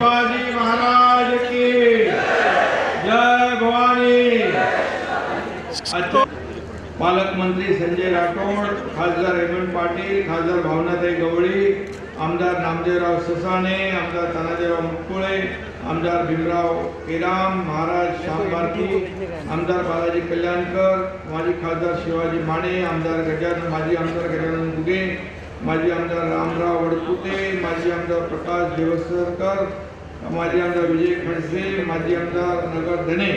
शिवाजी महाराज की जय भवानी। पालकमंत्री संजय राठोड खासदार हेमंत पाटील खासदार भावनाताई गवळी आमदार नामदेवराव ससाणे आमदार तानाजीराव मुटकुळे आमदार भीमराव केराम महाराज श्याम भारती आमदार बालाजी कल्याणकर माजी खासदार शिवाजी माने आमदार गजानन माजी आमदार गजानन गुगे माजी आमदार रामराव वडकुते माजी आमदार प्रकाश देवसरकर माजी आमदार विजय खडसे माजी आमदार नगर धने.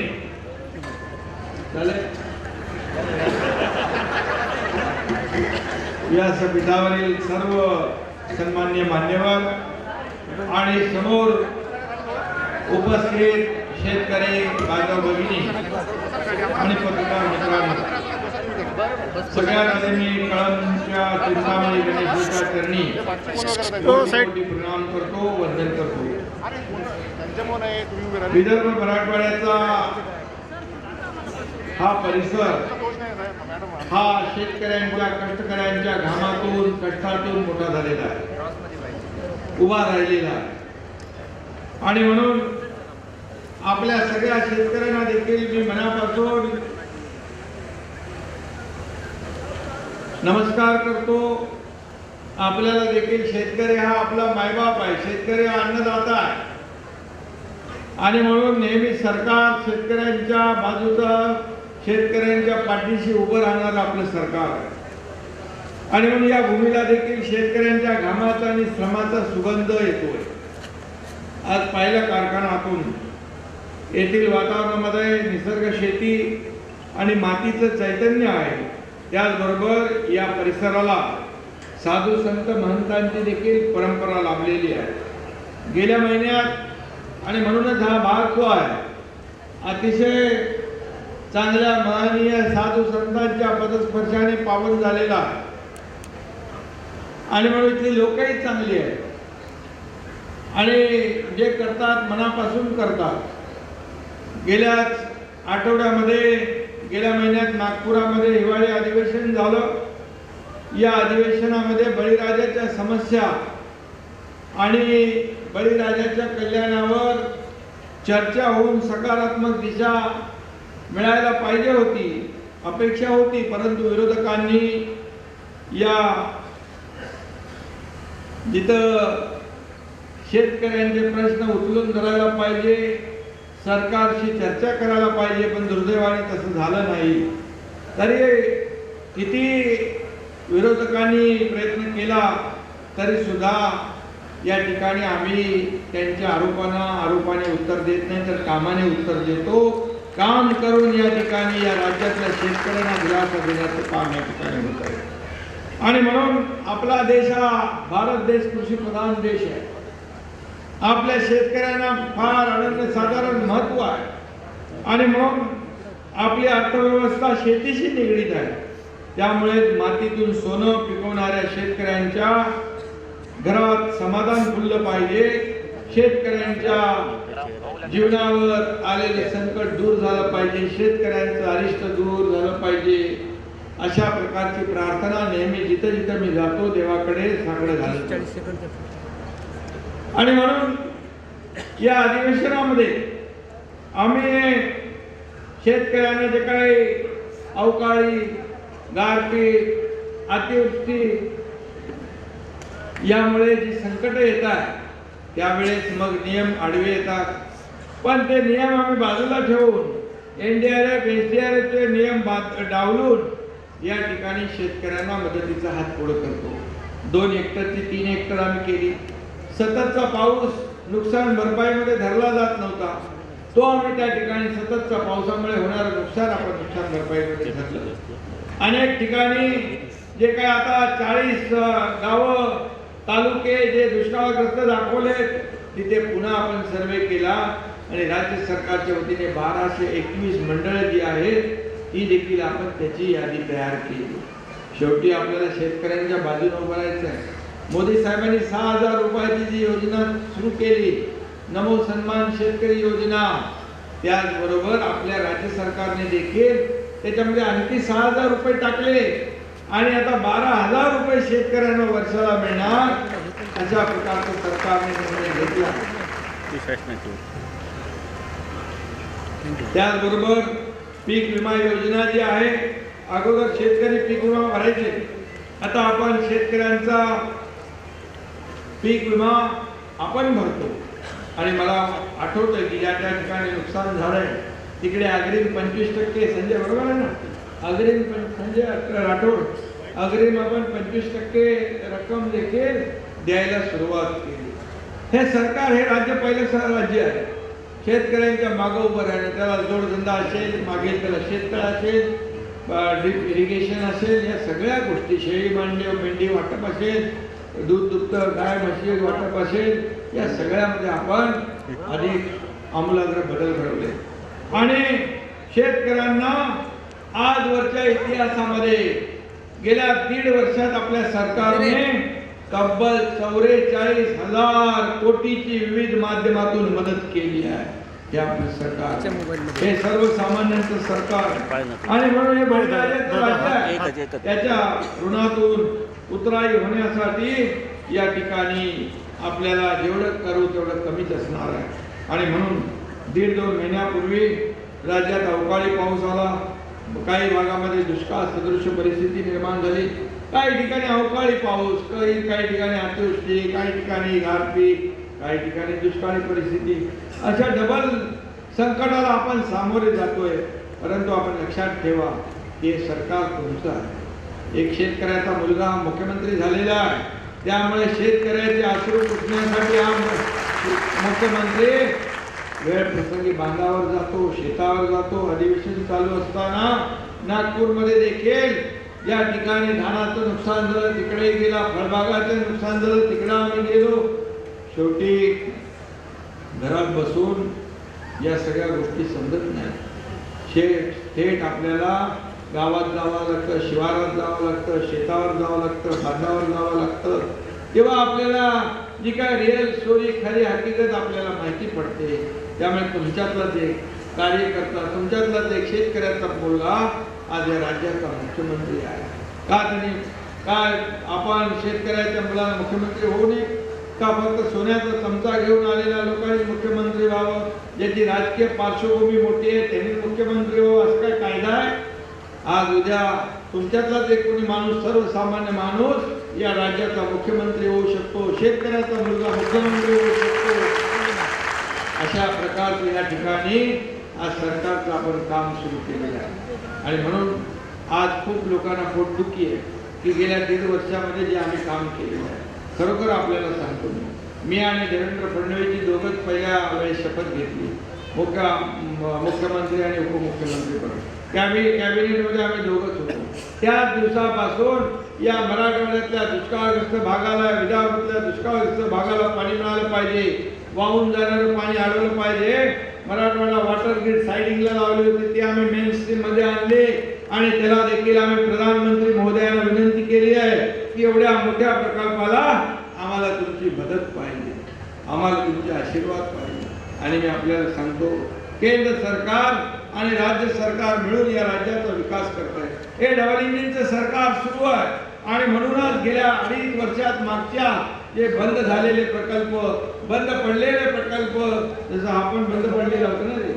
संविधानावरील सर्व सन्मान्य मान्यवर आणि समोर उपस्थित शेतकरी बांधव भगिनी आणि पत्रकार मित्रांनो सगळ्यात आधी मी कळमच्या चिंतामणी गणेशाच्या चरणी कोटी प्रणाम करतो वंदन करतो. विदर्भ मराठवाड्याचा हा परिसर हा शेतकऱ्यांच्या कष्टकऱ्यांच्या घामातून कष्टातून मोठा झालेला आहे. उभा राहिलेला आहे. आणि म्हणून आपल्या सगळ्या शेतकऱ्यांना देखील मी मनापासून नमस्कार करतो. आपल्याला देखील शेतकरी हा आपला मायबाप आहे. शेतकरी हा अन्नदाता आहे. आणि म्हणून नेहमी सरकार शेतकऱ्यांच्या बाजूचा शेतकऱ्यांच्या पाठीशी उभं राहणारं आपलं सरकार आहे. आणि म्हणून या भूमीला देखील शेतकऱ्यांच्या घामाचा आणि श्रमाचा सुगंध येतोय. आज पाहिलं कारखानातून येथील वातावरणामध्ये निसर्ग शेती आणि मातीचं चैतन्य आहे. त्याचबरोबर या परिसराला साधू संत महंतांची देखील परंपरा लाभलेली आहे. गेल्या महिन्यात आणि म्हणूनच हा भाग जो आहे अतिशय चांगल्या महानीय साधू संतांच्या पदस्पर्शाने पावन झालेला आहे. आणि म्हणून इथली लोकही चांगली आहेत. आणि जे करतात मनापासून करतात. गेल्याच आठवड्यामध्ये गेल्या महिन्यात नागपुरामध्ये हिवाळी अधिवेशन झालं. या अधिवेशनामध्ये बळीराजाच्या समस्या आणि बळीराजाच्या कल्याणावर चर्चा होऊन सकारात्मक दिशा मिळायला पाहिजे होती अपेक्षा होती परंतु विरोधकांनी या जिथं शेतकऱ्यांचे प्रश्न उचलून धरायला पाहिजे सरकारशी चर्चा करायला पाहिजे पण दुर्दैवाने तसं झालं नाही. तरी किती विरोधकांनी प्रयत्न केला तरी सुद्धा या ठिकाणी आम्ही त्यांच्या आरोपांना आरोपाने उत्तर देत नाही तर कामाने उत्तर देतो. काम करून या ठिकाणी या राज्यातल्या शेतकऱ्यांना दिलासा देण्याचं काम या ठिकाणी होत आहे. आणि म्हणून आपला देश हा भारत देश कृषी प्रधान देश आहे. आपल्या शेतकऱ्यांना फार अनन्यसाधारण महत्त्व आहे. आणि म्हणून आपली अर्थव्यवस्था शेतीशी निगडीत आहे. त्यामुळे मातीतून सोनं पिकवणाऱ्या शेतकऱ्यांच्या घरात समाधान फुललं पाहिजे. शेतकऱ्यांच्या जीवनावर आलेले संकट दूर झालं पाहिजे. शेतकऱ्यांचं अरिष्ट दूर झालं पाहिजे. अशा प्रकारची प्रार्थना नेहमी जिथं जिथं मी जातो देवाकडे साकडं घालतो. आणि म्हणून या अधिवेशनामध्ये आम्ही शेतकऱ्यांना जे काही अवकाळी गारपीट अतिवृष्टी यामुळे जी संकट येतात त्यावेळेस मग नियम आडवे येतात. पण ते नियम आम्ही बाजूला ठेवून N D R F S D R एफचे नियम बाद डावलून या ठिकाणी शेतकऱ्यांना मदतीचा हात पुढे करतो. दोन हेक्टरची तीन हेक्टर आम्ही केली. सततचा पाऊस नुकसान भरपाईमध्ये धरला जात नव्हता. तो आम्ही त्या ठिकाणी सततच्या पावसामुळे होणारं नुकसान आपण नुकसान भरपाईमध्ये धरलं. अनेक ठिकाणी जे काय आता चाळीस गावं तालुके जे दुष्काळग्रस्त दाखवले तिथे पुन्हा आपण सर्वे केला. आणि राज्य सरकारच्या वतीने बाराशे एकवीस मंडळं जी आहेत ती देखील आपण त्याची यादी तयार केली. शेवटी आपल्याला शेतकऱ्यांच्या बाजूने उभं राहायचं आहे. मोदी साहेबांनी सहा हजार रुपयाची जी योजना सुरू केली नमो सन्मान शेतकरी योजना त्याचबरोबर आपल्या राज्य सरकारने देखील त्याच्यामध्ये आणखी सहा हजार रुपये टाकले. आणि आता बारा हजार रुपये शेतकऱ्यांना वर्षाला मिळणार. अशा प्रकारचं सरकारने निर्णय घेतला. त्याचबरोबर पीक विमा योजना जी आहे अगोदर शेतकरी पीक विमा भरायचे. आता आपण शेतकऱ्यांचा पीक विमा आपण भरतो. आणि मला आठवतंय की ज्या त्या ठिकाणी नुकसान झालंय. तिकडे अग्रिम पंचवीस टक्के संजय बरोबर आहे ना? अग्रिम पण संजय राठोड. अग्रिम आपण पंचवीस टक्के रक्कम देखील द्यायला सुरुवात केली. हे सरकार हे राज्य पहिलं राज्य आहे. शेतकऱ्यांच्या मागं उभं राहणं त्याला जोडधंदा असेल मागेल त्याला शेततळ असेल ड्रीप इरिगेशन असेल या सगळ्या गोष्टी शेळी मांडी मेंढी वाटप असेल दूध दुभत गाय म्हशी वाटप असेल या सगळ्यामध्ये आपण अधिक आमूलाग्र बदल घडवले. आणि शेतकऱ्यांना आजवरच्या इतिहासामध्ये गेल्या दीड वर्षात आपल्या सरकारने तब्बल चौवेचाळीस हजार कोटीची विविध माध्यमातून मदत केली आहे. हे आपलं सरकार. हे सर्वसामान्यांचं सरकार. आणि म्हणून हे त्याच्या ऋणातून उतराई होण्यासाठी या ठिकाणी आपल्याला जेवढं करू तेवढं कमीच असणार आहे. आणि म्हणून दीड दोन महिन्यापूर्वी राज्यात अवकाळी पाऊस आला. काही भागामध्ये दुष्काळ सदृश परिस्थिती निर्माण झाली. काही ठिकाणी अवकाळी पाऊस काही काही ठिकाणी अतिवृष्टी काही ठिकाणी गारपीट काही ठिकाणी दुष्काळी परिस्थिती. अशा डबल संकटाला आपण सामोरे जातोय. परंतु आपण लक्षात ठेवा हे सरकार तुमचं आहे. एक शेतकऱ्याचा मुलगा मुख्यमंत्री झालेला आहे. त्यामुळे शेतकऱ्याचे आश्रू पुसण्यासाठी हा मुख्यमंत्री वेळ प्रसंगी बांधावर जातो शेतावर जातो अधिवेशन चालू असताना नागपूरमध्ये देखील या ठिकाणी धानाचं नुकसान झालं तिकडे गेला फळबागाचं नुकसान झालं तिकडं आम्ही गेलो. शेवटी घरात बसून या सगळ्या गोष्टी समजत नाही शेठ थेट आपल्याला गावात जावं लागतं शिवारात जावं लागतं शेतावर जावं लागतं बांधावर जावं लागतं. तेव्हा आपल्याला जी काय रिअल स्टोरी खरी हकीकत आपल्याला माहिती पडते. त्यामुळे तुमच्यातलाच एक कार्यकर्ता तुमच्यातलाच एक शेतकऱ्याचा मुलगा आज या राज्याचा मुख्यमंत्री आहे. का त्यांनी काय आपण शेतकऱ्याच्या मुलाला मुख्यमंत्री होऊ नये? का फक्त सोन्याचा चमचा घेऊन आलेल्या लोकांनी मुख्यमंत्री व्हावं? ज्याची राजकीय पार्श्वभूमी मोठी आहे त्यांनी मुख्यमंत्री व्हावं असं काय कायदा आहे? आज उद्या तुमच्यातलाच एक कोणी माणूस सर्वसामान्य माणूस या राज्याचा मुख्यमंत्री होऊ शकतो शेतकऱ्याचा मुलगा मुख्यमंत्री होऊ शकतो. अशा प्रकारचं या ठिकाणी आज सरकारचं आपण काम सुरू केलेलं आहे. आणि म्हणून आज खूप लोकांना पोटदुखी आहे की गेल्या दीड वर्षामध्ये जे आम्ही काम केलेलं आहे खरोखर आपल्याला सांगतो मी. मी आणि देवेंद्र फडणवीसची दोघंच पहिल्या वेळेस शपथ घेतली. मुख्य मुख्यमंत्री आणि उपमुख्यमंत्री म्हणून त्यावेळी कॅबिनेटमध्ये आम्ही दोघंच होतो. त्याच दिवसापासून या मराठवाड्यातल्या दुष्काळग्रस्त भागाला विदर्भातल्या दुष्काळग्रस्त भागाला पाणी मिळालं पाहिजे. वाहून जाणारं पाणी अडवलं पाहिजे. मराठवाडा वॉटर ग्रीड सायडिंगला लावले होते. ते आम्ही मेन स्ट्रीममध्ये आणले. आणि त्याला देखील आम्ही प्रधानमंत्री महोदयांना विनंती केली आहे की एवढ्या मोठ्या प्रकल्पाला आम्हाला तुमची मदत पाहिजे. आम्हाला तुमचे आशीर्वाद पाहिजे. आणि मी आपल्याला सांगतो केंद्र सरकार आणि राज्य सरकार मिळून या राज्याचा विकास करत आहे हे डबल इंजिनचं सरकार सुरू आहे. आणि म्हणूनच गेल्या अडीच वर्षात मागच्या जे बंद झालेले प्रकल्प बंद पडलेले प्रकल्प जसं आपण बंद पडलेला होतो ना रे.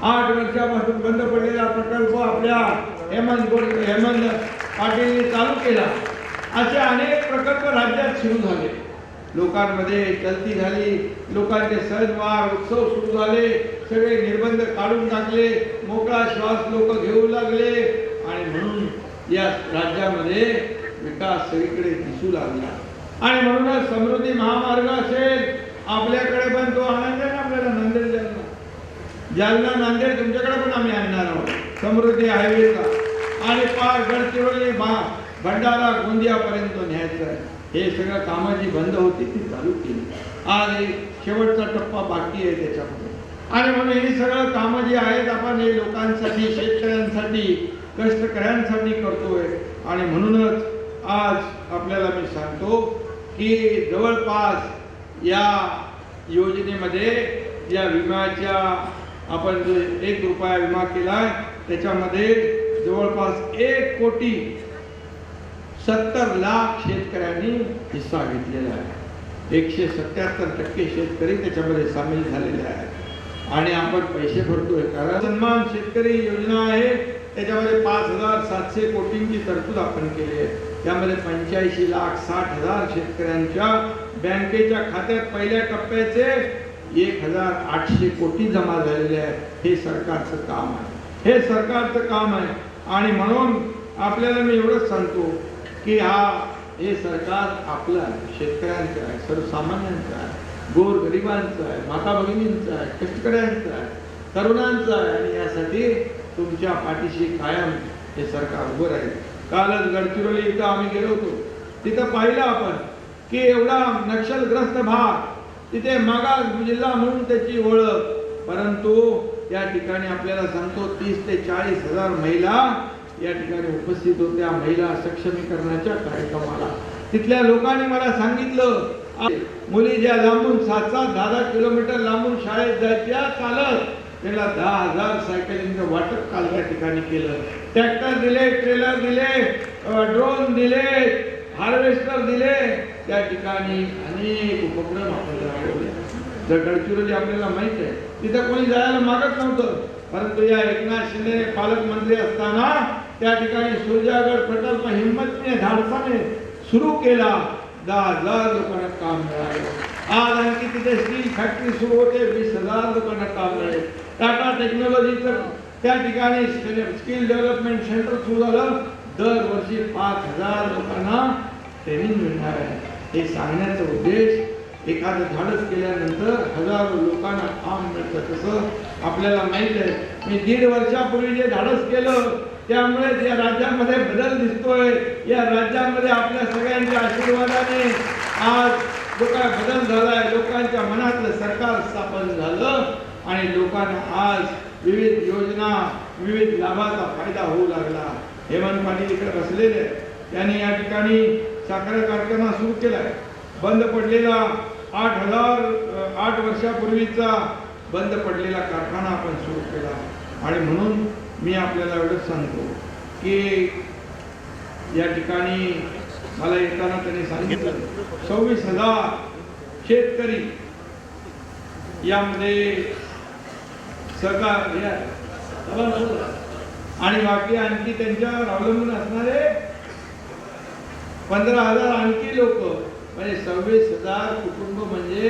आठ वर्षापासून बंद पडलेला प्रकल्प आपल्या हेमंत गोड हेमंत पाटीलने चालू केला. असे अनेक प्रकल्प राज्यात सुरू झाले. लोकांमध्ये चलती झाली लोकांचे सणवार उत्सव सुरू झाले सगळे निर्बंध काढून टाकले मोकळा श्वास लोक घेऊ लागले. आणि म्हणून या राज्यामध्ये विकास सगळीकडे दिसू लागला. आणि म्हणूनच समृद्धी महामार्ग असेल आपल्याकडे पण तो आनंद आहे आपल्याला नांदेड जालना. जालना नांदेड तुमच्याकडे पण आम्ही आणणार आहोत. समृद्धी हायवेचा आणि पार गडचिरोली बा भंडारा गोंदियापर्यंत न्यायचं आहे. हे सगळं कामं जी बंद होती ती चालू केली. आज शेवटचा टप्पा बाकी आहे त्याच्यामध्ये. आणि म्हणून ही सगळं कामं जी आहेत आपण हे लोकांसाठी शेतकऱ्यांसाठी कष्टकऱ्यांसाठी करतोय. आणि म्हणूनच आज आपल्याला मी सांगतो की जवळपास या योजनेमध्ये या विम्याच्या आपण जो एक रुपया विमा केला आहे त्याच्यामध्ये जवळपास एक कोटी सत्तर लाख शेतकऱ्यांनी हिस्सा घेतलेला आहे. एकशे सत्याहत्तर टक्के शेतकरी त्याच्यामध्ये सामील झालेले आहेत. आणि आपण पैसे भरतोय. कारण सन्मान शेतकरी योजना आहे त्याच्यामध्ये पाच हजार सातशे कोटींची तरतूद आपण केली आहे. त्यामध्ये पंच्याऐंशी लाख साठ हजार शेतकऱ्यांच्या बँकेच्या खात्यात पहिल्या टप्प्याचे एक हजार आठशे कोटी जमा झालेले आहेत. हे सरकारचं काम आहे. हे सरकारचं काम आहे. आणि म्हणून आपल्याला मी एवढंच सांगतो की हा हे सरकार आपलं आहे. शेतकऱ्यांचं आहे सर्वसामान्यांचं आहे गोर गरिबांचं आहे माता भगिनींचं आहे कष्टकऱ्यांचं आहे तरुणांचं आहे. आणि यासाठी तुमच्या पाठीशी कायम हे सरकार उभं राहील. कालच गडचिरोली इथं आम्ही गेलो होतो. तिथं पाहिलं आपण की एवढा नक्षलग्रस्त भाग तिथे मागास जिल्हा म्हणून त्याची ओळख. परंतु या ठिकाणी आपल्याला सांगतो तीस ते चाळीस हजार महिला या ठिकाणी उपस्थित होत्या. महिला सक्षमीकरणाच्या कार्यक्रमाला. तिथल्या लोकांनी मला सांगितलं मुली ज्या लांबून सात सात दहा दहा किलोमीटर लांबून शाळेत जायच्या चालत त्याला दहा हजार सायकलींचं वाटप काल त्या ठिकाणी केलं. ट्रॅक्टर दिले ट्रेलर दिले ड्रोन दिले हार्वेस्टर दिले. त्या ठिकाणी अनेक उपक्रम आपल्याला राबवले. जर गडचिरोली आपल्याला माहीत आहे तिथं कोणी जायला मागत नव्हतं. परंतु या एकनाथ शिंदे पालकमंत्री असताना त्या ठिकाणी सूर्यागड प्रकल्प हिंमतने धाडसाने सुरू केला. दहा हजार लोकांना काम मिळालं. आज आणखी तिथे स्टील फॅक्टरी सुरू होते वीस हजार लोकांना काम मिळेल. टाटा टेक्नॉलॉजीचं त्या ठिकाणी स्किल डेव्हलपमेंट सेंटर सुरू झालं. दरवर्षी पाच हजार लोकांना ट्रेनिंग मिळणार आहे. हे सांगण्याचा उद्देश एखादं धाडस केल्यानंतर हजारो लोकांना काम मिळतं. तसं आपल्याला माहीत आहे मी दीड वर्षापूर्वी जे धाडस केलं त्यामुळे या राज्यामध्ये बदल दिसतोय. या राज्यामध्ये आपल्या सगळ्यांच्या आशीर्वादाने आज जो काय बदल झालाय. लोकांच्या मनातलं सरकार स्थापन झालं. आणि लोकांना आज विविध योजना विविध लाभाचा फायदा होऊ लागला. हेमंत पाटील इकडे बसलेले त्यांनी या ठिकाणी साखर कारखाना सुरू आहे बंद पडलेला आठ हजार आठ वर्षापूर्वीचा बंद पडलेला कारखाना आपण सुरू केला. आणि म्हणून मी आपल्याला एवढंच सांगतो की या ठिकाणी मला येताना त्यांनी सांगितलं सव्वीस हजार शेतकरी यामध्ये सहकार आणि बाकी आणखी त्यांच्यावर अवलंबून असणारे पंधरा हजार आणखी लोक. म्हणजे सव्वीस हजार कुटुंब म्हणजे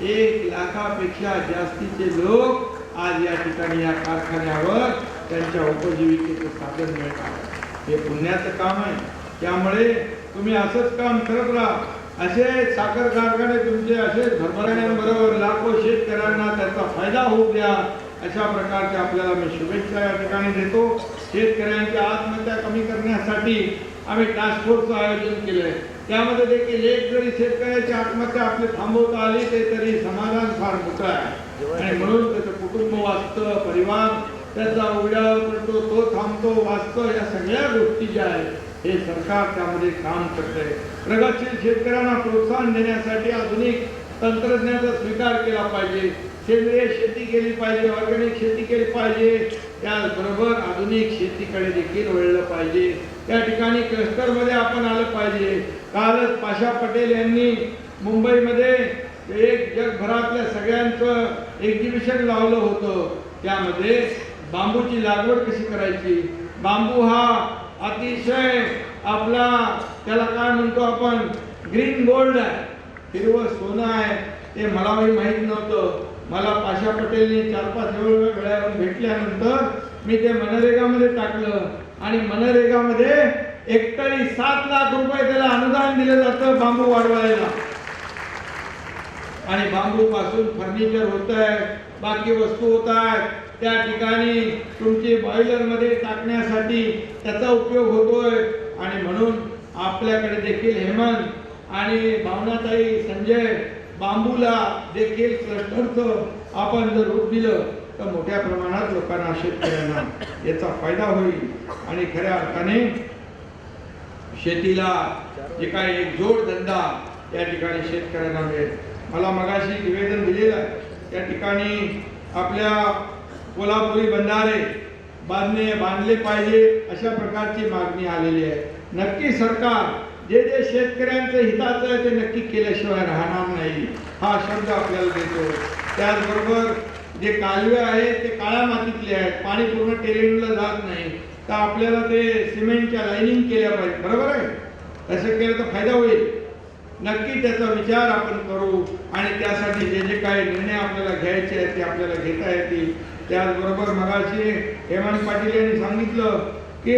एक लाखापेक्षा जास्तीचे लोक आज या ठिकाणी या कारखान्यावर त्यांच्या उपजीविकेचं साधन मिळतात. हे पुण्याचं काम आहे. त्यामुळे तुम्ही असंच काम करत राहा. असे साखर कारखाने तुमचे असेच भरभराट्यांबरोबर लाखो शेतकऱ्यांना त्याचा फायदा होऊ द्या. अशा प्रकारचे आपल्याला मी शुभेच्छा या ठिकाणी देतो. शेतकऱ्यांच्या आत्महत्या कमी करण्यासाठी आम्ही टास्क फोर्सचं आयोजन आहे त्यामध्ये देखील एक जरी शेतकऱ्याची आत्महत्या आपली थांबवता आली ते तरी समाधान फार मोठं आहे. आणि म्हणून त्याचं कुटुंब वाचतं परिवार त्याचा उड्या पडतो तो थांबतो वाचतो या सगळ्या गोष्टी ज्या आहेत हे सरकार त्यामध्ये काम करतंय. प्रगतशील शेतकऱ्यांना प्रोत्साहन देण्यासाठी आधुनिक तंत्रज्ञानाचा स्वीकार केला पाहिजे. सेंद्रिय शेती केली पाहिजे ऑर्गॅनिक शेती केली पाहिजे. त्याचबरोबर आधुनिक शेतीकडे देखील वळलं पाहिजे. त्या ठिकाणी क्लस्टरमध्ये आपण आलं पाहिजे. कालच पाशा पटेल यांनी मुंबईमध्ये एक जगभरातल्या सगळ्यांचं एक्झिबिशन लावलं होतं. त्यामध्ये बांबूची लागवड कशी करायची? बांबू हा अतिशय आपला त्याला काय म्हणतो आपण ग्रीन गोल्ड आहे. हिरवं सोनं आहे ते मलाही माहीत नव्हतं. मला पाशा पटेलने चार पाच वेळ वेळावरून भेटल्यानंतर मी ते मनरेगामध्ये टाकलं. आणि मनरेगामध्ये एकतरी सात लाख रुपये त्याला अनुदान दिलं जातं बांबू वाढवायला. आणि बांबू पासून फर्निचर होत आहे बाकी वस्तू होत आहेत त्या ठिकाणी तुमची बॉयलरमध्ये टाकण्यासाठी त्याचा उपयोग होतोय. आणि म्हणून आपल्याकडे देखील हेमंत आणि भावनाताई संजय बांबूला देखील क्लस्टरचं आपण जर रूप दिलं तर मोठ्या प्रमाणात लोकांना शेतकऱ्यांना याचा फायदा होईल. आणि खऱ्या अर्थाने शेतीला जे काय एक जोडधंदा या ठिकाणी शेतकऱ्यांना मिळेल. मला मगाशी निवेदन दिलेलं आहे. त्या ठिकाणी आपल्या कोल्हापुरी बंधारे बांधणे बांधले पाहिजे अशा प्रकारची मागणी आलेली आहे. नक्की सरकार जे जे शेतकऱ्यांचं हिताचं आहे ते नक्की केल्याशिवाय राहणार नाही. हा शब्द आपल्याला देतो. त्याचबरोबर जे कालवे आहेत ते काळ्या मातीतले आहेत. पाणी पूर्ण टेलिंगला जात नाही. तर आपल्याला ते सिमेंटच्या लाईनिंग केल्या पाहिजे. बरोबर आहे? तसं केलं तर फायदा होईल. नक्की त्याचा विचार आपण करू आणि त्यासाठी जे जे काही निर्णय आपल्याला घ्यायचे आहेत ते आपल्याला घेता येतील. त्याचबरोबर मगाशी हेमंत पाटील यांनी सांगितलं की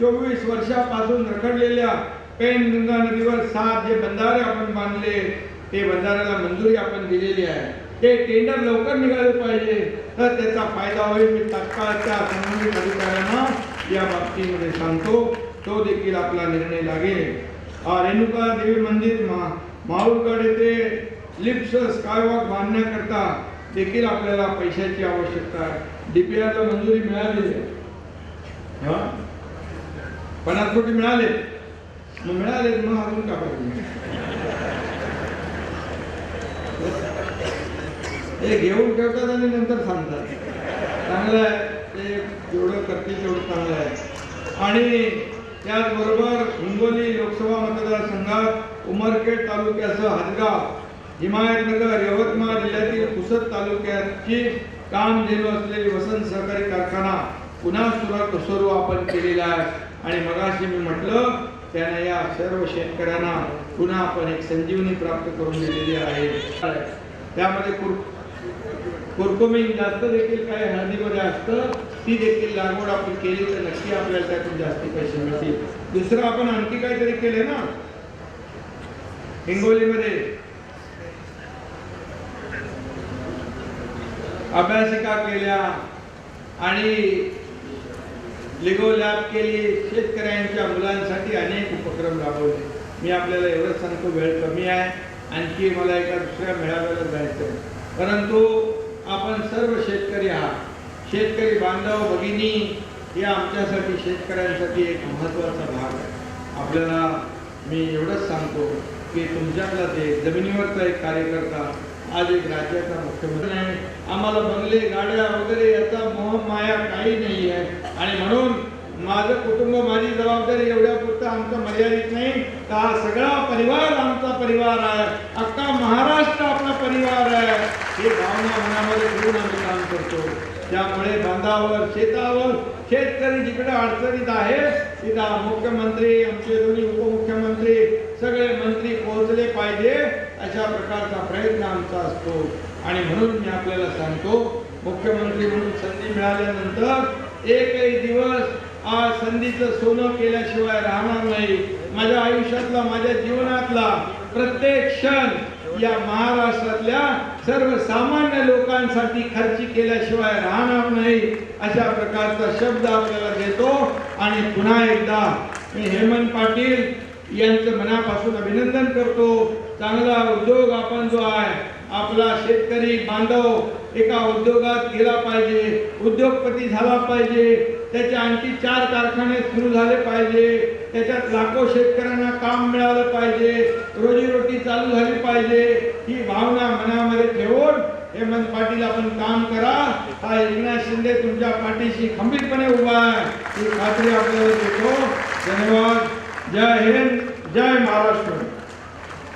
चोवीस वर्षापासून रखडलेल्या पेनगंगा नदीवर सात जे बंधारे आपण बांधले ते बंधाऱ्याला मंजुरी आपण दिलेली आहे. ते टेंडर लवकर निघाले पाहिजे तर त्याचा फायदा होईल. मी तात्काळच्या संबंधित अधिकाऱ्यांना या बाबतीमध्ये सांगतो. तो देखील आपला निर्णय लागेल. आ, रेणुका देवी मंदिर मा माहूरगड येथे लिप्स स्कायवॉक बांधण्याकरता देखील आपल्याला पैशाची आवश्यकता आहे. डीपीआरला मंजुरी मिळाली आहे. हा? पन्नास कोटी मिळाले. मग मिळाले मग अजून का हे घेऊन ठेवतात आणि नंतर सांगतात चांगलं आहे ते जेवढं करतील तेवढं चांगलं आहे आणि त्याचबरोबर हिंगोली लोकसभा मतदारसंघात उमरखेड तालुक्यासह हदगाव हिमायतनगर यवतमाळ जिल्ह्यातील पुसद तालुक्याची काम धेनू असलेली वसंत सहकारी कारखाना पुन्हा सुरू आपण केलेला आहे आणि मगाशी मी म्हटलं त्यांना या सर्व शेतकऱ्यांना पुन्हा आपण एक संजीवनी प्राप्त करून दिलेली आहे. त्यामध्ये कुर कुरकुमिंग जास्त देखील काय हळदीमध्ये असतं ती देखील लागवड आपण केली तर नक्की आपल्याला त्यातून जास्ती पैसे मिळतील. दुसरं आपण आणखी काहीतरी केले ना? हिंगोलीमध्ये. अभ्यासिका केल्या आणि लिगो लॅब केली शेतकऱ्यांच्या मुलांसाठी अनेक उपक्रम राबवले. मी आपल्याला एवढंच सांगतो वेळ कमी आहे. आणखी मला एका दुसऱ्या मेळाव्याला जायचं आहे. परंतु आपण सर्व शेतकरी आहात. शेतकरी बांधव भगिनी हे आमच्यासाठी शेतकऱ्यांसाठी एक महत्त्वाचा भाग आहे. आपल्याला मी एवढंच सांगतो की तुमच्यातला ते जमिनीवरचा एक कार्यकर्ता आज एक राज्याचा मुख्यमंत्री आहे. आम्हाला बंगले गाड्या वगैरे याचा मोह माया काही नाही आहे. आणि म्हणून माझं कुटुंब माझी जबाबदारी एवढ्या पुरतं आमचं मर्यादित नाही. तर हा सगळा परिवार आमचा परिवार आहे. अख्खा महाराष्ट्र आपला परिवार आहे. हे भावना मनामध्ये घेऊन आम्ही काम करतो. त्यामुळे बांधावर शेतावर शेतकरी जिकडे अडचणीत आहे तिथं मुख्यमंत्री आमचे दोन्ही उपमुख्यमंत्री सगळे मंत्री पोहोचले पाहिजे. अशा प्रकारचा प्रयत्न आमचा असतो. आणि म्हणून मी आपल्याला सांगतो मुख्यमंत्री म्हणून संधी मिळाल्यानंतर एकही दिवस आज संधीचं सोनं केल्याशिवाय राहणार नाही. माझ्या आयुष्यातला माझ्या जीवनातला प्रत्येक क्षण या महाराष्ट्रातल्या सर्वसामान्य लोकांसाठी खर्ची केल्याशिवाय राहणार नाही अशा प्रकारचा शब्द आपल्याला देतो. आणि पुन्हा एकदा मी हेमंत पाटील यांचं मनापासून अभिनंदन करतो. चांगला उद्योग आपण जो आहे आपला शेतकरी बांधव एका उद्योगात गेला पाहिजे उद्योगपती झाला पाहिजे त्याचे आणखी चार कारखाने सुरू झाले पाहिजे त्याच्यात लाखो शेतकऱ्यांना काम मिळालं पाहिजे रोजीरोटी चालू झाली पाहिजे ही भावना मनामध्ये ठेवून हेमंत पाटील आपण काम करा. हा एकनाथ शिंदे तुमच्या पाठीशी खंबीरपणे उभा आहे. ही खात्री आपल्याला देतो. धन्यवाद. जय हिंद. जय महाराष्ट्र.